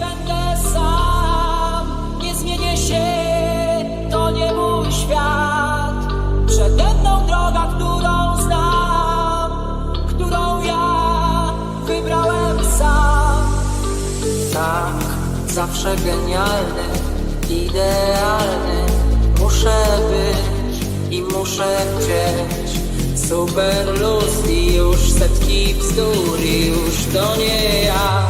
będę sam, nie zmienię się, to nie mój świat. Przede mną droga, którą znam, którą ja wybrałem sam. Tak, zawsze genialny, idealny Muszę być i muszę chcieć Super luz i już setki bzdur i już to nie ja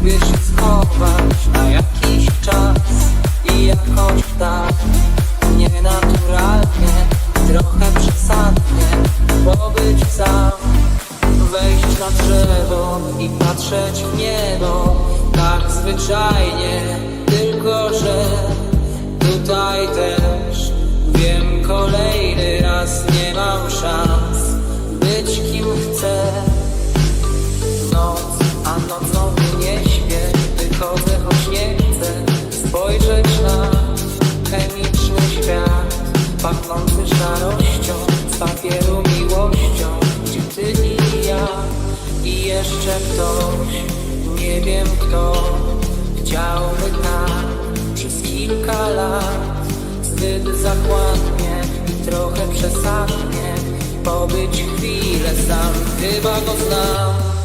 lubię się schować na jakiś czas i jakoś tak nienaturalnie, trochę przesadnie pobyć sam, wejść na drzewo i patrzeć w niebo, tak zwyczajnie, tylko że tutaj też Pachnący szarością Z papieru miłością. Gdzie ty i ja I jeszcze ktoś Nie wiem kto Chciałby tak Przez kilka lat Zbyt zakładnie I trochę przesadnie Pobyć chwilę sam. Chyba go znam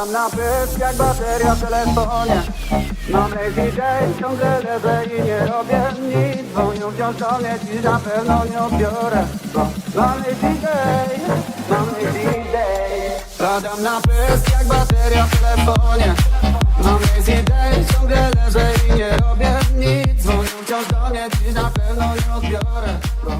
Padam na pysk jak bateria w telefonie. Mam lazy day, ciągle leżę i nie robię nic. Dzwonią wciąż do mnie, dziś na pewno nie odbiorę mam lazy day, mam lazy day Padam na pysk jak bateria w telefonie. Mam lazy day, ciągle leżę i nie robię nic. Dzwonią wciąż do mnie, dziś na pewno nie odbiorę Bo